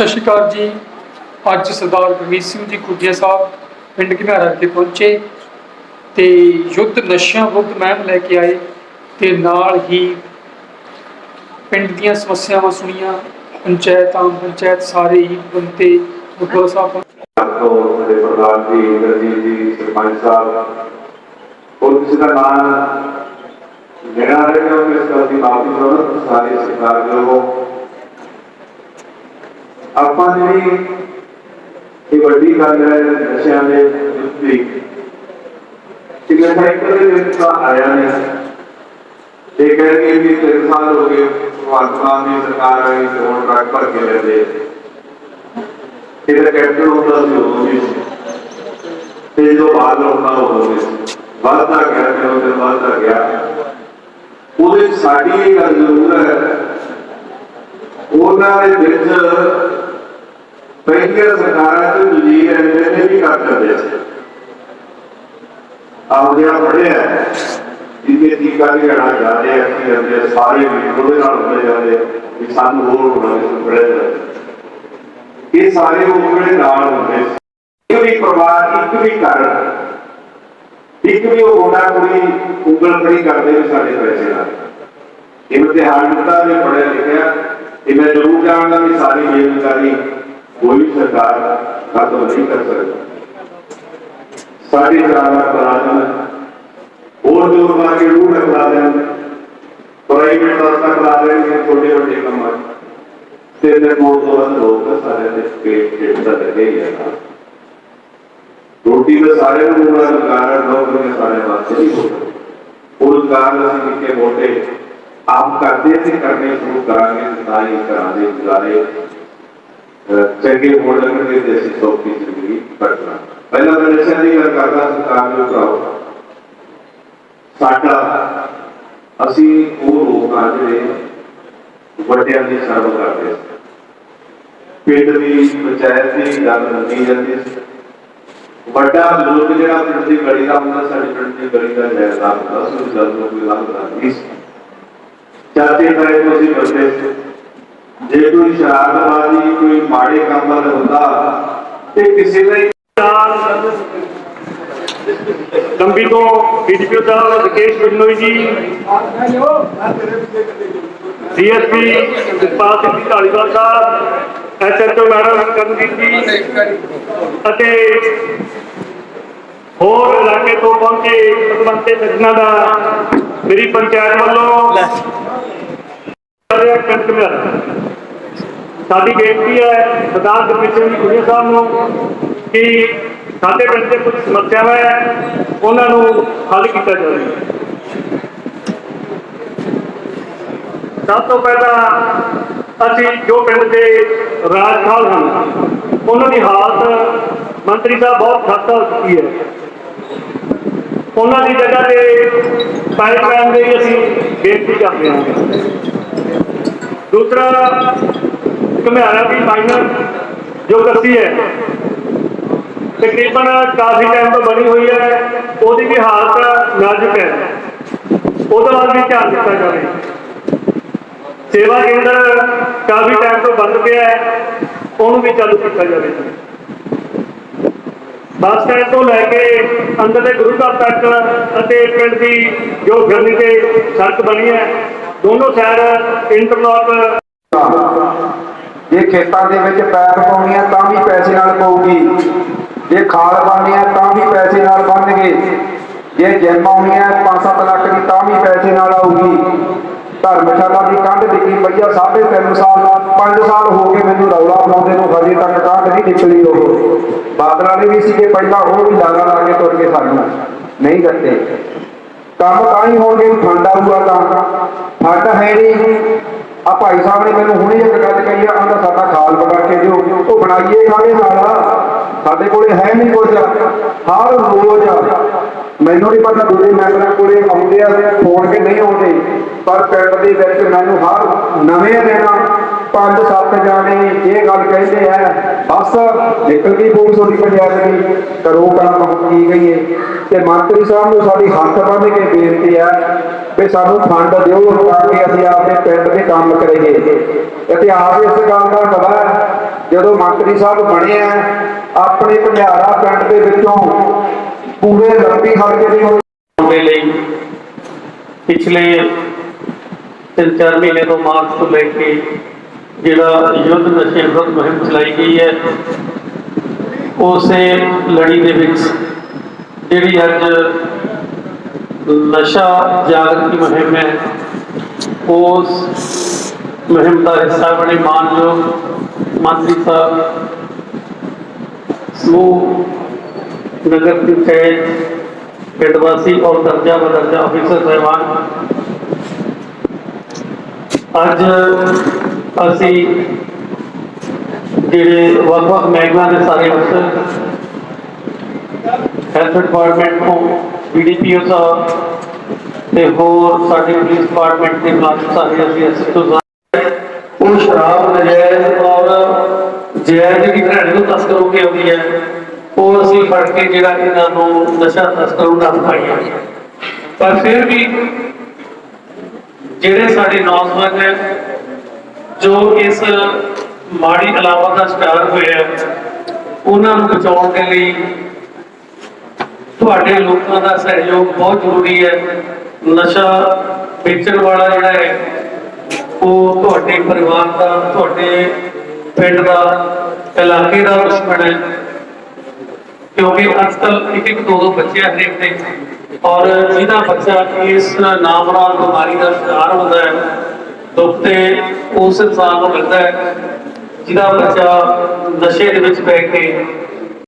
ਸਤਿ ਸ਼੍ਰੀ ਅਕਾਲ ਜੀ। ਅੱਜ ਸਰਦਾਰ ਗੁਰਮੀਤ ਸਿੰਘ ਜੀ ਕੁੱਜੀਆ ਸਾਹਿਬ ਪਿੰਡ ਘਿਨਾਰਾ ਵਿਖੇ ਪਹੁੰਚੇ ਤੇ ਯੁੱਧ ਨਸ਼ਿਆਂ ਵਿਰੁੱਧ ਮੁਹਿੰਮ ਲੈ ਕੇ ਆਏ ਤੇ ਨਾਲ ਹੀ ਪਿੰਡ ਦੀਆਂ ਸਮੱਸਿਆਵਾਂ ਸੁਣੀਆਂ, ਪੰਚਾਇਤ ਪੰਚਾਇਤ ਸਾਰੇ ਹੀ ਬੰਤੇ ਗੁਰਦੁਆਰਾ ਸਾਹਿਬ ਤੋਂ ਸਾਡੇ ਪ੍ਰਧਾਨ ਜੀ, ਇੰਦਰਜੀਤ ਜੀ, ਸਰਪੰਚ ਸਾਹਿਬ, ਹੋਰ ਕਿਸੇ ਦਾ ਨਾਮ ਜਿਹੜਾ ਰਹੇ ਹੋ, ਇਸ ਗੱਲ ਦੀ ਮਾਫੀ ਚਾਹੁੰਦਾ ਸਾਰੇ ਸਰਕਾਰ ਦੇ ਆਪਾਂ ਜਿਹੜੀ ਇਹ ਵੱਡੀ ਗੱਲ ਹੈ ਨਸ਼ਿਆਂ ਦੇ ਵਿਰੁੱਧ ਦੀ ਦੇ ਵਿੱਚ ਤਾਂ ਆਇਆ ਨਹੀਂ ਤੇ ਕਹਿੰਦੇ ਵੀ ਤਿੰਨ ਸਾਲ ਹੋ ਗਏ ਭਗਵੰਤ ਦੀ ਸਰਕਾਰ ਆਈ ਤੇ ਟਰੱਕ ਭਰ ਕੇ ਲੈਂਦੇ ਇਹਦਾ ਕੈਪਟਨ ਹੁੰਦਾ ਸੀ ਉਹ ਵੀ ਤੇ ਜਦੋਂ ਬਾਹਰ ਲਾਉਣਾ ਉਹ ਵੀ ਸੀ ਵੱਧਦਾ ਗਿਆ ਤੇ ਉਹਦੇ ਵੱਧਦਾ ਗਿਆ। ਉਹਦੇ ਸਾਡੀ ਇਹ ਗੱਲ ਜ਼ਰੂਰ ਹੈ। ਉਹਨਾਂ ਦੇ ਵਿੱਚ ਪਹਿਲੀਆਂ ਸਰਕਾਰਾਂ ਤੇ ਵਜ਼ੀਰ ਐਮਐਲਏ ਨੇ ਵੀ ਕਰ ਕਰਦੇ ਸੀ। ਆਪ ਜਿਹੜਾ ਪੜਿਆ ਜਿਹਦੇ ਟੀਕਾ ਵੀ ਲੈਣਾ ਜਾਂਦੇ ਆ ਕਿ ਜਾਂਦੇ ਸਾਰੇ ਵੀ ਉਹਦੇ ਨਾਲ ਹੁੰਦੇ ਜਾਂਦੇ ਆ ਵੀ ਸਾਨੂੰ ਹੋਰ ਹੋਣਾ ਇਹ ਸਾਰੇ ਉਗਲੇ ਨਾਲ ਹੁੰਦੇ ਇੱਕ ਵੀ ਪਰਿਵਾਰ, ਇੱਕ ਵੀ ਘਰ, ਇੱਕ ਵੀ ਉਹ ਹੋਣਾ ਕੋਈ ਉਂਗਲ ਖੜੀ ਕਰਦੇ ਵੀ ਸਾਡੇ ਪੈਸੇ ਨਾਲ। ਇਮਤਿਹਾਨ ਦਿੱਤਾ ਵੀ ਪੜਿਆ ਲਿਖਿਆ। ਇਹ ਮੈਂ ਜ਼ਰੂਰ ਜਾਣਦਾ ਵੀ ਸਾਰੀ ਬੇਰੁਜ਼ਗਾਰੀ ਕੋਈ ਵੀ ਸਰਕਾਰ ਖਤਮ ਨਹੀਂ ਕਰ ਸਕਦੀ ਸਾਡੇ ਚਾਰ ਮੁਲਾਜ਼ਮ ਹੋਰ ਜੋਰ ਮਾਰ ਕੇ ਰੂਹ ਰਖਾ ਦੇਣ ਪ੍ਰਾਈਵੇਟ ਸੰਸਥਾ ਕਰਾ ਦੇਣਗੇ ਛੋਟੇ ਵੱਡੇ ਕੰਮਾਂ 'ਚ। ਤੇ ਨੇ ਕੋਲ ਤੋਂ ਵੱਧ ਲੋਕ ਸਾਰੇ ਦੇ ਪੇਟ ਪੇਟ ਦਾ ਲੱਗੇ ਹੀ ਹੈ ਨਾ ਰੋਟੀ ਦਾ ਸਾਰੇ ਨੂੰ ਪੂਰਾ ਰੁਜ਼ਗਾਰ ਹੈ ਨੌਕਰੀਆਂ ਸਾਰੇ ਵਾਸਤੇ ਨਹੀਂ ਹੋਦਾ ਉਹ ਰੁਜ਼ਗਾਰ ਅਸੀਂ ਕਿੱਥੇ ਮੋਟੇ ਆਪ ਕਰਦੇ ਚੰਗੇ ਹੋਣ ਲੱਗਣਗੇ ਤੇ ਅਸੀਂ ਸੌਖੀ ਜ਼ਿੰਦਗੀ ਕੱਟਣਾ ਪਹਿਲਾਂ ਤਾਂ ਨਸ਼ਿਆਂ ਦੀ ਗੱਲ ਕਰਦਾ ਸਰਕਾਰ ਨੂੰ ਕਰਾਓ। ਸਾਡਾ, ਅਸੀਂ ਉਹ ਲੋਕ ਆ ਵੱਡਿਆਂ ਦੀ ਸਰਵ ਕਰਦੇ ਸੀ। ਪਿੰਡ ਦੀ ਪੰਚਾਇਤ ਦੀ ਗੱਲ ਮੰਨੀ ਜਾਂਦੀ ਸੀ। ਵੱਡਾ ਬਜ਼ੁਰਗ ਜਿਹੜਾ ਪਿੰਡ ਦੀ ਗਲੀ ਦਾ ਹੁੰਦਾ, ਸਾਡੇ ਪਿੰਡ ਦੀ ਗਲੀ ਦਾ ਜਾਇਦਾਦ ਹੁੰਦਾ, ਉਸ ਗੱਲ ਨੂੰ ਕੋਈ ਲੱਗਦਾ ਨਹੀਂ ਸੀ। ਚਾਚੇ ਤਾਏ ਤੋਂ ਅਸੀਂ ਕਰਦੇ ਸੀ। ਜੇ ਕੋਈ ਸ਼ਰਾਰਤਬਾਜ਼ੀ, ਕੋਈ ਮਾੜੇ ਕੰਮ ਵਾਲਾ ਹੁੰਦਾ ਤੇ ਕਿਸੇ ਦਾ ਲੰਬੀ ਤੋਂ DGP Sahib Vikesh Bishnoi ji, DSP Jaspal Singh Dhaliwal Sahib SHO madam Karanjit ji ਅਤੇ ਹੋਰ ਇਲਾਕੇ ਤੋਂ ਪਹੁੰਚੇ ਪਤਵੰਤੇ ਸੱਜਣਾ ਦਾ ਮੇਰੀ ਪੰਚਾਇਤ ਵੱਲੋਂ ਪਿੰਡ ਘੁਮਿਆਰ। ਸਾਡੀ ਬੇਨਤੀ ਹੈ, ਸਰਦਾਰ ਗੁਰਮੀਤ ਸਿੰਘ ਜੀ ਸਾਹਿਬ ਨੂੰ, ਕਿ ਸਾਡੇ ਪਿੰਡ ਦੇ ਕੁਝ ਸਮੱਸਿਆਵਾਂ ਹੈ, ਉਹਨਾਂ ਨੂੰ ਹੱਲ ਕੀਤਾ ਜਾਵੇ। ਸਭ ਤੋਂ ਪਹਿਲਾਂ ਅਸੀਂ ਜੋ ਪਿੰਡ ਦੇ ਰਾਜਖਾਲ ਹਨ, ਉਹਨਾਂ ਦੀ ਹਾਲਤ ਮੰਤਰੀ ਸਾਹਿਬ ਬਹੁਤ ਖਸਤਾ ਹੋ ਚੁੱਕੀ ਹੈ। ਉਹਨਾਂ ਦੀ ਜਗ੍ਹਾ ਤੇ ਪਾਈਪਲਾਈਨ ਦੇ ਅਸੀਂ ਬੇਨਤੀ ਕਰਦੇ ਹਾਂ। ਦੂਸਰਾ ਘਮਿਆਰਾ ਦੀ ਮਾਈਨਰ ਜੋ ਕੱਸੀ ਹੈ। ਤਕਰੀਬਨ ਕਾਫੀ ਟਾਈਮ ਤੋਂ ਬਣੀ ਹੋਈ ਹੈ। ਉਹਦੀ ਵੀ ਹਾਲਤ ਨਾਜ਼ੁਕ ਹੈ। ਉਹਦਾ ਵੱਲ ਵੀ ਧਿਆਨ ਦਿੱਤਾ ਜਾਵੇ। ਸੇਵਾ ਕੇਂਦਰ ਕਾਫੀ ਟਾਈਮ ਤੋਂ ਬੰਦ ਪਿਆ ਹੈ। ਉਹਨੂੰ ਵੀ ਚਾਲੂ ਕੀਤਾ ਜਾਵੇ। ਬੱਸ ਸਟੈਂਡ ਤੋਂ ਲੈ ਕੇ ਅੰਦਰ ਦੇ ਗੁਰੂ ਘਰ ਤੱਕ ਅਤੇ ਪਿੰਡ ਦੀ ਜੋ ਗਲੀ ਤੇ ਸੜਕ ਬਣੀ ਹੈ ਦੋਨੋਂ ਸਾਈਡ ਇੰਟਰਲੌਕ ਜੇ ਖੇਤਾਂ ਦੇ ਵਿੱਚ ਪੈਪ ਪਾਉਣੀ ਆ ਤਾਂ ਵੀ ਪੈਸੇ ਨਾਲ ਪਊਗੀ। ਜੇ ਖਾਲ ਪਾਉਣੀ ਆ ਤਾਂ ਵੀ ਪੈਸੇ ਨਾਲ ਬਣਨਗੇ। ਜੇ ਜਿੰਮ ਆਉਣੀ ਆ 5-7 ਲੱਖ ਦੀ ਤਾਂ ਵੀ ਪੈਸੇ ਨਾਲ ਆਊਗੀ। ਧਰਮਸ਼ਾਲਾ ਦੀ ਕੰਧ ਡਿੱਗੀ ਪਈ ਸਾਢੇ ਤਿੰਨ ਸਾਲ 5 ਸਾਲ ਹੋ ਗਏ ਮੈਨੂੰ ਰੌਲਾ ਪਾਉਂਦੇ ਨੂੰ, ਹਜੇ ਤੱਕ ਕੰਧ ਨਹੀਂ ਨਿਕਲੀ ਉਹ। ਬਾਦਲਾਂ ਨੇ ਵੀ ਸੀਗੇ, ਪਹਿਲਾਂ ਉਹ ਵੀ ਲਾਗਾ ਲਾ ਕੇ ਤੁਰ ਕੇ ਸਾਨੂੰ ਨਹੀਂ ਦਿੱਤੇ। ਕੰਮ ਤਾਂ ਹੀ ਹੋਣਗੇ ਵੀ ਫੰਡ ਆਊਗਾ ਤਾਂ। ਠੰਡ ਹੈ ਨਹੀਂ ਆ ਭਾਈ ਸਾਹਿਬ ਨੇ ਮੈਨੂੰ ਹੁਣੇ ਇੱਕ ਗੱਲ ਕਹੀ ਆ ਆਂਦਾ ਸਾਡਾ ਖਾਲ ਬਣਾ ਕੇ ਦਿਓ। ਉਹ ਬਣਾਈਏ ਖਾਣੇ ਨਾਲ ਸਾਡੇ ਕੋਲੇ ਹੈ ਨਹੀਂ ਕੁਝ ਹਰ ਰੋਜ਼ ਮੈਨੂੰ ਨਹੀਂ ਪਤਾ ਦੂਜੇ ਮੈਂਬਰਾਂ ਕੋਲੇ ਆਉਂਦੇ ਆ, ਫੋਨ ਕੇ ਨਹੀਂ ਆਉਂਦੇ। ਪਰ ਪਿੰਡ ਦੇ ਵਿੱਚ ਮੈਨੂੰ ਹਰ ਨਵੇਂ ਦਿਨ ਪੰਜ ਸੱਤ ਜਾਣੇ ਇਹ ਗੱਲ ਕਹਿੰਦੇ ਆ, ਬਸ ਨਿਕਲ ਗਈ ਫੋਨ ਤੁਹਾਡੀ ਪੰਚਾਇਤ ਦੀ ਕਰੋ ਕੰਮ ਕੀ ਗਈ ਤੇ ਮੰਤਰੀ ਸਾਹਿਬ ਨੂੰ ਸਾਡੀ ਹੱਥ ਬੰਨ੍ਹ ਕੇ ਬੇਨਤੀ ਹੈ ਵੀ ਸਾਨੂੰ ਫੰਡ ਦਿਓ ਤਾਂ ਕਿ ਅਸੀਂ ਆਪਣੇ ਪਿੰਡ ਦੇ ਕੰਮ ਕਰੀਏ। ਇਤਿਹਾਸ ਇਸ ਗੱਲ ਦਾ ਪਤਾ ਜਦੋਂ ਮੰਤਰੀ ਸਾਹਿਬ ਬਣੇ ਆ, ਆਪਣੇ ਘੁਮਿਆਰਾ ਪਿੰਡ ਦੇ ਵਿੱਚੋਂ ਪੂਰੇ ਲੰਬੀ ਹਲਕੇ ਦੇ ਦੇ ਲਈ ਪਿਛਲੇ ਤਿੰਨ ਚਾਰ ਮਹੀਨੇ ਤੋਂ ਮਾਰਚ ਤੋਂ ਲੈ ਕੇ ਜਿਹੜਾ ਯੁੱਧ ਨਸ਼ੇ ਵਿਰੁੱਧ ਮੁਹਿੰਮ ਚਲਾਈ ਗਈ ਹੈ, ਉਸੇ ਲੜੀ ਦੇ ਵਿੱਚ ਜਿਹੜੀ ਅੱਜ ਨਸ਼ਾ ਜਾਗਰਤੀ ਮੁਹਿੰਮ ਹੈ, ਉਸ ਮੁਹਿੰਮ ਦਾ ਹਿੱਸਾ ਬਣੇ ਮਾਨਯੋਗ ਮੰਤਰੀ ਸਾਹਿਬ, ਸਮੂਹ, ਨਗਰ ਪੰਚਾਇਤ, ਪਿੰਡ ਵਾਸੀ ਔਰ ਦਰਜਾ ਬਦਰਜਾ ਅਫੀਸਰ ਸਾਹਿਬਾਨ। ਅੱਜ ਅਸੀਂ ਜਿਹੜੇ ਵੱਖ-ਵੱਖ ਮਹਿਕਮਿਆਂ ਦੇ ਸਾਰੇ ਅਫਸਰ ਹੈਲਥ ਡਿਪਾਰਟਮੈਂਟ ਤੋਂ ਬੀਡੀਪੀਓ ਸਾਹਿਬ ਤੇ ਹੋਰ ਸਾਡੇ ਪੁਲਿਸ ਡਿਪਾਰਟਮੈਂਟ ਦੇ ਮੁਲਾਜ਼ਮ ਸਾਰੇ ਅਸੀਂ ਐਸਐਚਓ ਸਾਹਿਬ ਉਹ ਸ਼ਰਾਬ ਨਜਾਇਜ਼ ਔਰ ਜਾਇਜ਼ ਜਿਹੜੀ ਘਰਾਣੇ ਨੂੰ ਤਸਕਰ ਹੋ ਕੇ ਆਉਂਦੀ ਹੈ। ਉਹ ਅਸੀਂ ਫੜ ਕੇ ਜਿਹੜਾ ਇਹਨਾਂ ਨੂੰ ਨਸ਼ਾ ਤਸਕਰ ਨੂੰ ਨੱਥ ਪਾਈ ਪਰ ਫਿਰ ਵੀ ਜਿਹੜੇ ਸਾਡੇ ਨੌਜਵਾਨ ਹੈ ਜੋ ਇਸ ਮਾੜੀ ਅਲਾਵਾ ਦਾ ਸ਼ਿਕਾਰ ਹੋਇਆ ਉਹਨਾਂ ਨੂੰ ਬਚਾਉਣ ਦੇ ਲਈ ਤੁਹਾਡੇ ਲੋਕਾਂ ਦਾ ਸਹਿਯੋਗ ਬਹੁਤ ਜ਼ਰੂਰੀ ਹੈ। ਨਸ਼ਾ ਵੇਚਣ ਵਾਲਾ ਜਿਹੜਾ ਹੈ, ਉਹ ਤੁਹਾਡੇ ਪਰਿਵਾਰ ਦਾ, ਤੁਹਾਡੇ ਪਿੰਡ ਦਾ, ਇਲਾਕੇ ਦਾ ਦੁਸ਼ਮਣ ਹੈ। ਕਿਉਂਕਿ ਅੱਜ ਕੱਲ ਇੱਕ ਇੱਕ ਦੋ ਦੋ ਬੱਚੇ ਹਰੇਕ ਦੇ। ਔਰ ਜਿਹਦਾ ਬੱਚਾ ਇਸ ਨਾਮ ਨਾਲ ਬਿਮਾਰੀ ਦਾ ਸ਼ਿਕਾਰ ਹੁੰਦਾ ਹੈ ਦੁੱਖ ਤੇ ਉਸ ਇਨਸਾਨ ਨੂੰ ਮਿਲਦਾ ਹੈ ਜਿਹਦਾ ਬੱਚਾ ਨਸ਼ੇ ਦੇ ਵਿੱਚ ਪੈ ਕੇ